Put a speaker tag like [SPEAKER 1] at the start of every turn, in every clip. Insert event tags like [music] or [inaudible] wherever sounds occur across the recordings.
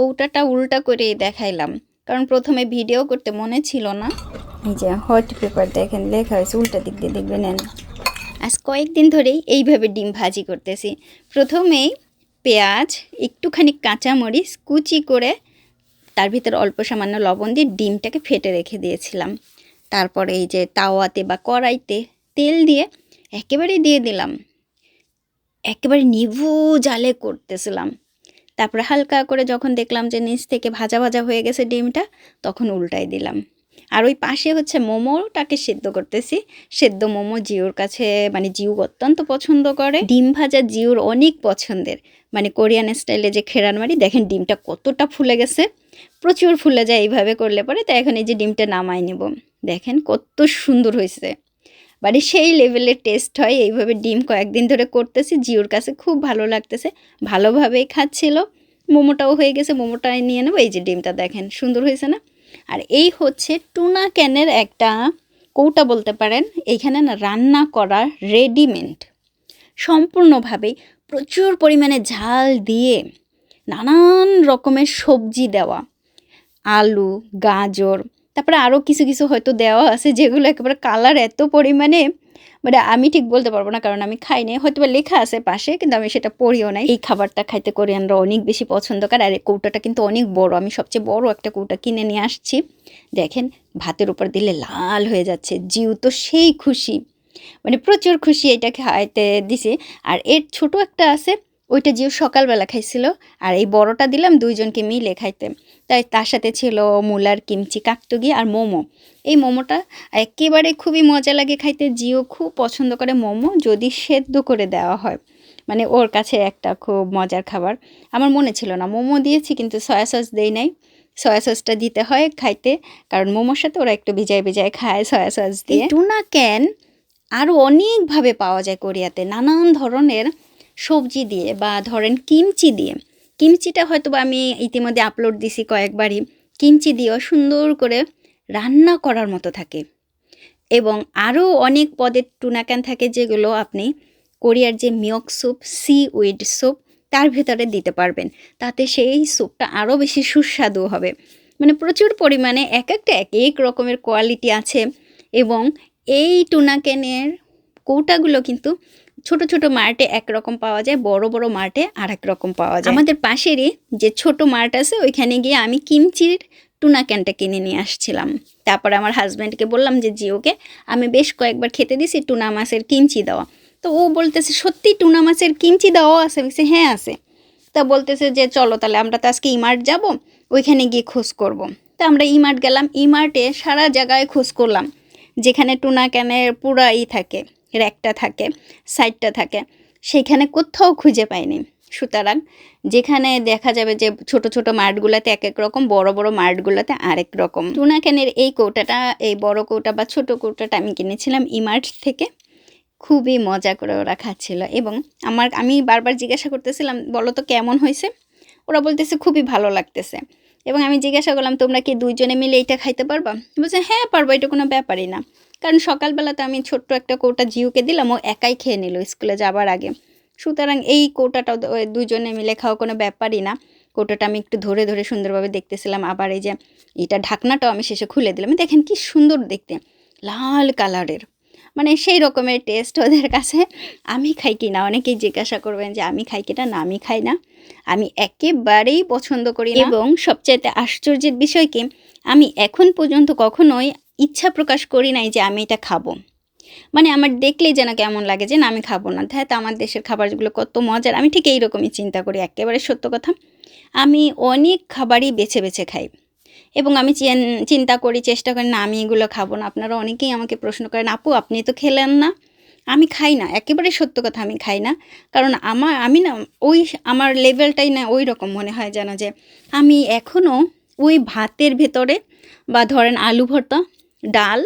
[SPEAKER 1] কৌটাটা উল্টা করে দেখাইলাম। কারণ প্রথমে ভিডিও করতে মনে ছিল না। এই যে হট পেপার দেখেন, লেখা হয়েছে উল্টা দিক দিয়ে দেখবে নেন আজ কয়েকদিন ধরেই এইভাবে ডিম ভাজি করতেছি। প্রথমেই পেঁয়াজ, একটুখানি কাঁচামরিচ, কুচি করে তার ভিতরে অল্প সামান্য লবণ দিয়ে ডিমটাকে ফেটে রেখে দিয়েছিলাম। তারপরে এই যে তাওয়াতে বা কড়াইতে তেল দিয়ে একেবারে দিয়ে দিলাম। একেবারে নিভু জালে করতেছিলাম। তারপরে হালকা করে যখন দেখলাম যে নিচ থেকে ভাজা ভাজা হয়ে গেছে ডিমটা, তখন উল্টাই দিলাম। আর ওই পাশে হচ্ছে মোমোটাকে সেদ্ধ করতেছি। সেদ্ধ মোমো জিওর কাছে মানে জিউ অত্যন্ত পছন্দ করে। ডিম ভাজা জিওর অনেক পছন্দের। মানে কোরিয়ান স্টাইলে যে খেরান মারি দেখেন ডিমটা কতটা ফুলে গেছে। প্রচুর ফুলে যায় এইভাবে করলে পরে, তাই এখন এই যে ডিমটা নামাই নেব। দেখেন কত সুন্দর হয়েছে মানে সেই লেভেলের টেস্ট হয়। এইভাবে ডিম কয়েকদিন ধরে করতেছি, জিওর কাছে খুব ভালো লাগতেছে। ভালোভাবেই খাচ্ছিল। মোমোটাও হয়ে গেছে মোমোটাই নিয়ে নেব। এই যে ডিমটা দেখেন, সুন্দর হয়েছে না? আর এই হচ্ছে টুনা ক্যানের একটা কৌটা বলতে পারেন। এইখানে না রান্না করা রেডিমেড সম্পূর্ণভাবেই প্রচুর পরিমাণে ঝাল দিয়ে নানান রকমের সবজি দেওয়া। আলু, গাজর তারপরে আরও কিছু কিছু হয়তো দেওয়া আছে যেগুলো একেবারে কালার এত পরিমাণে মানে আমি ঠিক বলতে পারব না কারণ আমি খাই নাই। হয়তো বা লেখা আছে পাশে, কিন্তু আমি সেটা পড়িও নাই। এই খাবারটা খাইতে কোরিয়ানরা অনেক বেশি পছন্দ করে আর এই কৌটাটা কিন্তু অনেক বড়। আমি সবচেয়ে বড় একটা কৌটা কিনে নিয়ে আসছি। দেখেন, ভাতের উপর দিলে লাল হয়ে যাচ্ছে, জিউ তো সেই খুশি। মানে প্রচুর খুশি এটা খাইতে দিছে। আর এর ছোট একটা আছে ওইটা জিও সকালবেলা খাইছিল আর এই বড়টা দিলাম দুইজনকে মিলে খাইতে। তাই তার সাথে ছিল মুলার কিমচি কাকতুগি আর মোমো। এই মোমোটা একেবারে খুবই মজা লাগে খাইতে জিও খুব পছন্দ করে মোমো যদি সেদ্ধ করে দেওয়া হয়। মানে ওর কাছে একটা খুব মজার খাবার। আমার মনে ছিল না মোমো দিয়েছি কিন্তু সয়া সস দেই নাই। সয়া সসটা দিতে হয় খাইতে কারণ মোমোর সাথে ওরা একটু ভিজায় ভিজায় খায় সয়া সস দিয়ে। টুনা ক্যান আরও অনেকভাবে পাওয়া যায় কোরিয়াতে নানান ধরনের সবজি দিয়ে বা ধরেন কিমচি দিয়ে। কিমচিটা হয়তো আমি ইতিমধ্যে আপলোড দিছি কয়েকবারই। কিমচি দিয়েও সুন্দর করে রান্না করার মতো থাকে। এবং আরও অনেক পদের টুনাক্যান থাকে যেগুলো আপনি কোরিয়ার যে মিয়ক স্যুপ সি উইড স্যুপ তার ভেতরে দিতে পারবেন। তাতে সেই স্যুপটা আরও বেশি সুস্বাদু হবে। মানে প্রচুর পরিমাণে এক একটা এক এক রকমের কোয়ালিটি আছে। এবং এই টুনাকেনের কৌটাগুলো কিন্তু ছোট ছোট মার্টে একরকম পাওয়া যায়, বড় বড় মার্টে আর এক রকম পাওয়া যায়। আমাদের পাশেরই যে ছোট মার্ট আছে, ওইখানে গিয়ে আমি কিমচির টুনা ক্যানটা কিনে নিয়ে আসছিলাম। তারপর আমার হাজব্যান্ডকে বললাম যে জিওকে আমি বেশ কয়েকবার খেতে দিছি, টুনা মাছের কিমচি দেওয়া। তো ও বলতেছে, সত্যি টুনা মাছের কিমচি দেওয়া আছে? বলছে হ্যাঁ আছে। তা বলতেছে যে, চলো তাহলে আমরা তো আজকে ইমার্ট যাব, ওইখানে গিয়ে খোঁজ করব। তা আমরা ইমার্ট গেলাম, ইমার্টে সারা জায়গায় খোঁজ করলাম, যেখানে টুনা ক্যানের পুরাই থাকে। র্যাকটা থাকে, সাইডটা থাকে সেইখানে কোথাও খুঁজে পাইনি। সুতরাং যেখানে দেখা যাবে যে ছোট ছোট মাঠগুলোতে এক এক রকম, বড় বড় মাঠগুলোতে আরেক রকম। টুনা ক্যানের এই কৌটাটা, এই বড় কৌটা বা ছোট কৌটাটা আমি কিনেছিলাম ইমার্ট থেকে। খুবই মজা করে ওরা খাচ্ছিল এবং আমার, আমি বারবার জিজ্ঞাসা করতেছিলাম, বলো তো কেমন হয়েছে? ওরা বলতেছে, খুবই ভালো লাগতেছে। এবং আমি জিজ্ঞাসা করলাম, তোমরা কি দুইজনে মিলে এইটা খাইতে পারবা? বলছে হ্যাঁ পারব, এটা কোনো ব্যাপারই না। কারণ সকালবেলা তো আমি ছোট্ট একটা কৌটা জিউকে দিলাম, ও একাই খেয়ে নিল স্কুলে যাবার আগে। সুতরাং এই কৌটাটাও দুজনে মিলে খাওয়া কোনো ব্যাপারই না। কৌটাটা আমি একটু ধরে ধরে সুন্দরভাবে দেখতেছিলাম। আবার এই যে এটা ঢাকনাটাও আমি শেষে খুলে দিলাম। দেখেন কি সুন্দর দেখতে, লাল কালারের। মানে সেই রকমের টেস্ট ওদের কাছে। আমি খাই কি না? অনেকেই জিজ্ঞাসা করবেন যে আমি খাই কিনা না? আমি খাই না। আমি একেবারেই পছন্দ করি এবং সবচাইতে আশ্চর্যের বিষয় কি? আমি এখন পর্যন্ত কখনোই ইচ্ছা প্রকাশ করি নাই যে আমি এটা খাব। মানে আমার দেখলেই যেন কেমন লাগে যে না, আমি খাব না। হ্যাঁ তো আমার দেশের খাবারগুলো কত মজার। আমি ঠিক এইরকমই চিন্তা করি, একেবারে সত্য কথা। আমি অনেক খাবারই বেছে বেছে খাই। এবং আমি চিন্তা করি, চেষ্টা করি, না, আমি এগুলো খাব না। আপনারা অনেকেই আমাকে প্রশ্ন করেন, আপু, আপনি তো খেলেন না? আমি খাই না, একেবারে সত্য কথা, আমি খাই না। কারণ আমার, আমি না, ওই আমার লেভেলটাই না ওই রকম মনে হয় যেন যে আমি এখনও ওই ভাতের ভেতরে বা ধরেন আলু ভর্তা ডাল,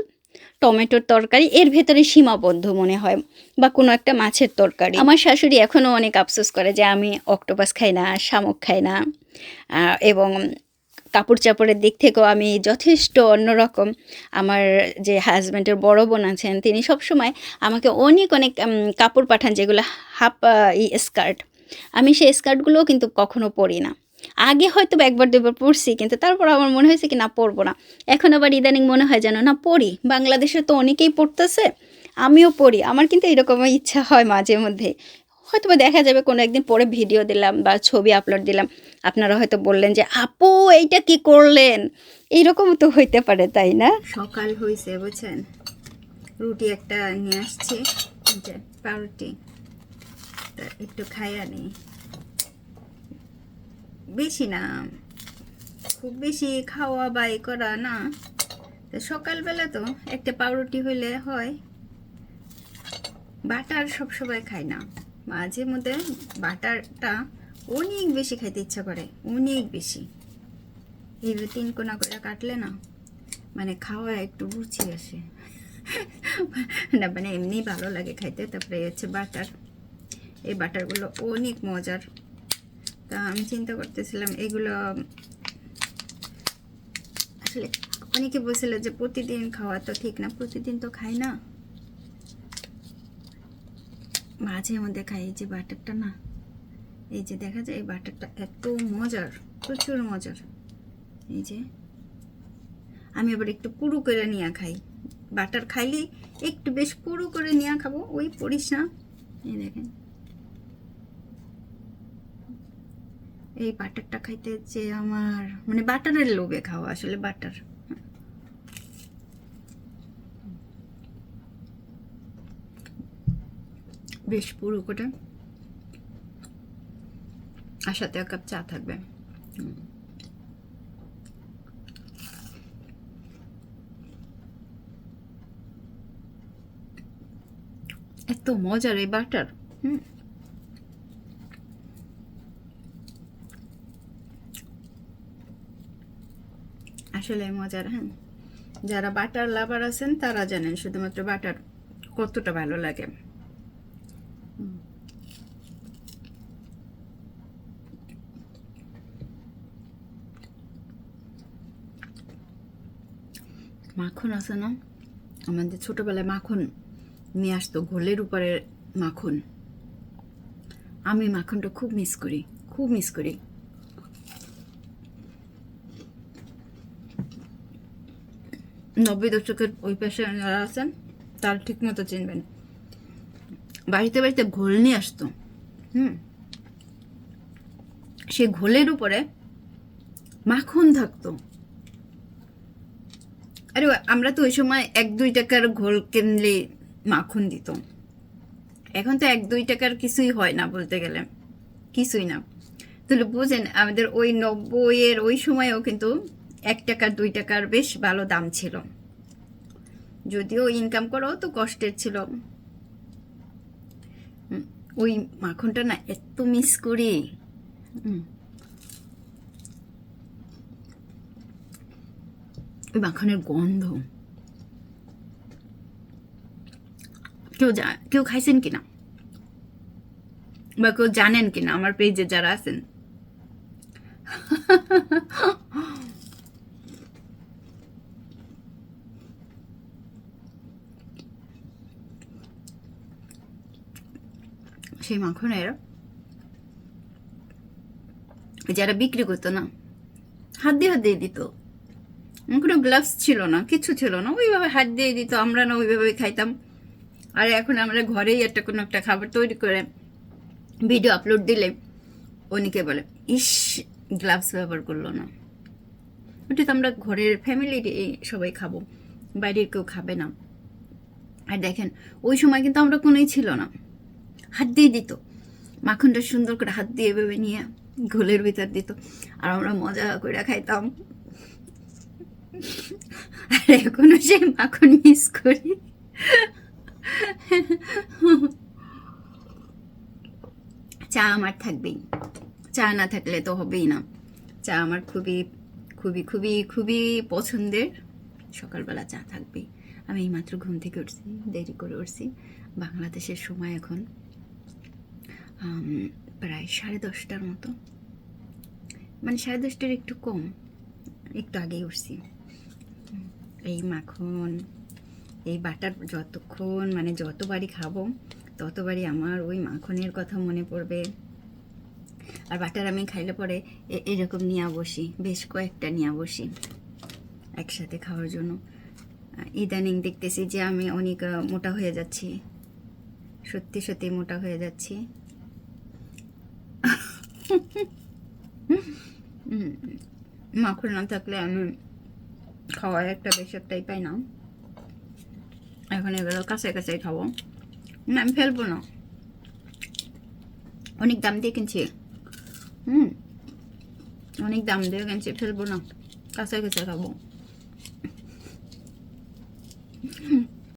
[SPEAKER 1] টমেটোর তরকারি, এর ভেতরে সীমাবদ্ধ মনে হয়, বা কোনো একটা মাছের তরকারি। আমার শাশুড়ি এখনও অনেক আফসোস করে যে আমি অক্টোপাস খাই না, শামুক খাই না এবং কাপড় চাপড়ের দিক থেকেও আমি যথেষ্ট অন্যরকম। আমার যে হাজব্যান্ডের বড় বোন আছেন, তিনি সবসময় আমাকে অনেক অনেক কাপড় পাঠান যেগুলো হাফ স্কার্ট। আমি সেই স্কার্টগুলোও কিন্তু কখনো পরি না। আগে হয়তো একবার দুবার পড়ছি, কিন্তু তারপর আমার মনে হয়েছে কি না পড়ব না। এখন আবার ইদানিং মনে হয় যেন না পড়ি। বাংলাদেশে তো অনেকেই পড়তেছে, আমিও পড়ি। আমার কিন্তু এরকম ইচ্ছা হয় মাঝে মধ্যে। হয়তো দেখা যাবে কোনো একদিন পরে ভিডিও দিলাম বা ছবি আপলোড দিলাম। আপনারা হয়তো বললেন যে, আপু, এইটা কি করলেন? এইরকম তো হইতে পারে, তাই না? সকাল হয়েছে বুঝছেন? রুটি একটা নিয়ে আসছি পাউরুটি। একটু খাইয়া নিই। বেশি না। খুব বেশি খাওয়া বাই করা না। তো সকালবেলা তো একটা পাউরুটি হইলে হয়। বাটার সবসময় খাই না। মাঝে মধ্যে বাটারটা অনেক বেশি খাইতে ইচ্ছা করে, অনেক বেশি। এইভাবে তিন কোনা করে কাটলে না মানে খাওয়া একটু রুচি আসে। না মানে এমনি ভালো লাগে খাইতে, তারপরে হচ্ছে বাটার। এই বাটারগুলো অনেক মজার। তা আমি চিন্তা করতেছিলাম, এগুলো আসলে অনেকে বলছিল যে প্রতিদিন খাওয়া তো ঠিক না, প্রতিদিন তো খাই না। মাঝে মধ্যে খাই, এই যে বাটারটা না, এই যে দেখা যায় এই বাটারটা এত মজার, প্রচুর মজার। এই যে আমি আবার একটু পুরু করে নিয়ে খাই, বাটার খাইলে একটু বেশ পুরু করে নিয়ে খাব, ওই পড়িস না। এই দেখেন। এই বাটারটা খাইতে যে আমার মানে বাটারের লোভে খাওয়া আসলে বাটার। বেশ পুরো করে আর সাথে এক কাপ চা থাকবে। এত মজার এই বাটার, হুম। আসলে মজার হ্যাঁ? যারা বাটার লাভার আছেন, তারা জানেন শুধুমাত্র বাটার কতটা ভালো লাগে। মাখন আছে না? আমাদের ছোটবেলায় মাখন নিয়ে আসতো, ঘোলের উপরে মাখন। আমি মাখনটা খুব মিস করি, খুব মিস করি। নব্বই দশকের ওই পাশে যারা আছেন, তার ঠিক মতো চিনবেন। বাড়িতে বাড়িতে ঘোল নিয়ে আসতো। হুম? সে ঘোলের উপরে মাখন থাকতো। আরে আমরা তো ওই সময় এক দুই টাকার ঘোল কিনলে মাখন দিত। এখন তো এক দুই টাকার কিছুই হয় না বলতে গেলে। কিছুই না। তাহলে বুঝেন, আমাদের ওই নব্বইয়ের ওই সময়েও কিন্তু এক টাকার, দুই টাকার বেশ ভালো দাম ছিল। যদিও ইনকাম করাও তো কষ্টের ছিল। ওই মাখনটা না এত মিস করি। মাখনের গন্ধ। কেউ জা- কেউ খাইছেন কিনা? বা কেউ জানেন কিনা? আমার পেজে যারা আছেন। [laughs] সেই মাখনের যারা বিক্রি করতো না, হাত দিয়ে হাত দিয়ে দিত। কোনো গ্লাভস ছিল না, কিছু ছিল না, ওইভাবে হাত দিয়ে দিত, আমরা না ওইভাবে খাইতাম। আর এখন আমরা ঘরেই একটা কোনো একটা খাবার তৈরি করে ভিডিও আপলোড দিলে অনেকে বলে, ইস গ্লাভস ব্যবহার করল না। ওটা তো আমরা ঘরের ফ্যামিলির সবাই খাব, বাইরের কেউ খাবে না। আর দেখেন, ওই সময় কিন্তু আমরা কোনোই ছিল না। হাত দিয়ে দিত। মাখনটা সুন্দর করে হাত দিয়ে এভাবে নিয়ে ঘোলের ভিতর দিত। আর আমরা মজা করে খাইতাম। আর এখনও সেই মাখন মিস করি। চা আমার থাকবেই। চা না থাকলে তো হবেই না। চা আমার খুবই খুবই খুবই খুবই পছন্দের। সকালবেলা চা থাকবেই। আমি এইমাত্র ঘুম থেকে উঠছি, দেরি করে উঠছি। বাংলাদেশের সময় এখন। প্রায় সাড়ে দশটার মতো। মানে সাড়ে দশটার একটু কম, একটু আগেই উঠছি। এই মাখন, এই বাটার যতক্ষণ মানে যতবারই খাব, ততবারই আমার ওই মাখনের কথা মনে পড়বে। আর বাটার আমি খাইলে পরে এরকম নিয়ে বসি, বেশ কয়েকটা নিয়ে বসি একসাথে খাওয়ার জন্য। ইদানিং দেখতেছি যে আমি অনেক মোটা হয়ে যাচ্ছি। সত্যি সত্যি মোটা হয়ে যাচ্ছি হুম, মাখন না থাকলে আমি খাওয়ার একটা বেশ পাই না। এখন এগুলো কাছে কাছে খাব। না, আমি ফেলব না। অনেক দাম দিয়ে কিনছি। হুম। অনেক দাম দিয়ে কিনছি, ফেলব না। কাছে কাছে খাব।